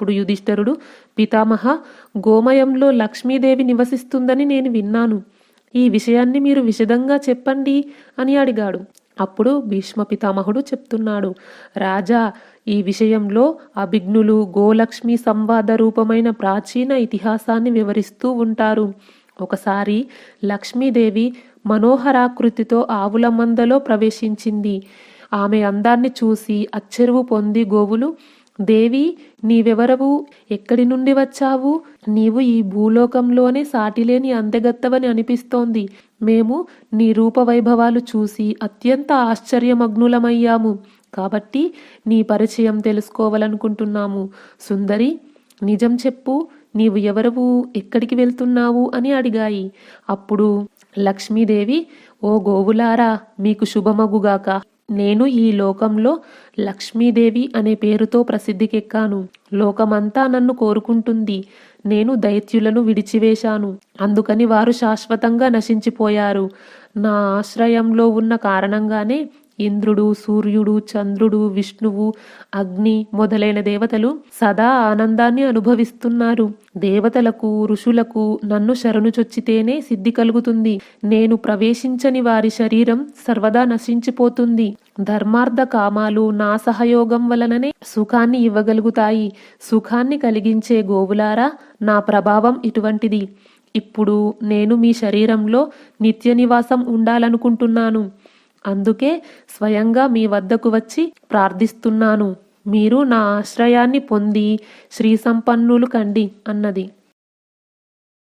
అప్పుడు యుధిష్ఠరుడు పితామహ గోమయంలో లక్ష్మీదేవి నివసిస్తుందని నేను విన్నాను. ఈ విషయాన్ని మీరు విశదంగా చెప్పండి అని అడిగాడు. అప్పుడు భీష్మ పితామహుడు చెప్తున్నాడు రాజా ఈ విషయంలో అభిజ్ఞులు గోలక్ష్మి సంవాద రూపమైన ప్రాచీన ఇతిహాసాన్ని వివరిస్తూ ఉంటారు. ఒకసారి లక్ష్మీదేవి మనోహరాకృతితో ఆవుల మందలో ప్రవేశించింది. ఆమె అందాన్ని చూసి అచ్చెరువు పొంది గోవులు దేవి నీవెవరవు? ఎక్కడి నుండి వచ్చావు? నీవు ఈ భూలోకంలోనే సాటిలేని అందెగత్తవని అనిపిస్తోంది. మేము నీ రూపవైభవాలు చూసి అత్యంత ఆశ్చర్యమగ్నులమయ్యాము. కాబట్టి నీ పరిచయం తెలుసుకోవాలనుకుంటున్నాము. సుందరి నిజం చెప్పు నీవు ఎవరవు? ఎక్కడికి వెళ్తున్నావు? అని అడిగాయి. అప్పుడు లక్ష్మీదేవి ఓ గోవులారా మీకు శుభమగుగాక. నేను ఈ లోకంలో లక్ష్మీదేవి అనే పేరుతో ప్రసిద్ధికెక్కాను. లోకమంతా నన్ను కోరుకుంటుంది. నేను దైత్యులను విడిచివేశాను. అందుకని వారు శాశ్వతంగా నశించిపోయారు. నా ఆశ్రయంలో ఉన్న కారణంగానే ఇంద్రుడు సూర్యుడు చంద్రుడు విష్ణువు అగ్ని మొదలైన దేవతలు సదా ఆనందాన్ని అనుభవిస్తున్నారు. దేవతలకు ఋషులకు నన్ను శరణు చొచ్చితేనే సిద్ధి కలుగుతుంది. నేను ప్రవేశించని వారి శరీరం సర్వదా నశించిపోతుంది. ధర్మార్థ కామాలు నా సహయోగం వలననే సుఖాన్ని ఇవ్వగలుగుతాయి. సుఖాన్ని కలిగించే గోవులారా నా ప్రభావం ఇటువంటిది. ఇప్పుడు నేను మీ శరీరంలో నిత్య నివాసం ఉండాలనుకుంటున్నాను. అందుకే స్వయంగా మీ వద్దకు వచ్చి ప్రార్థిస్తున్నాను. మీరు నా ఆశ్రయాన్ని పొంది శ్రీ సంపన్నులు కండి అన్నది.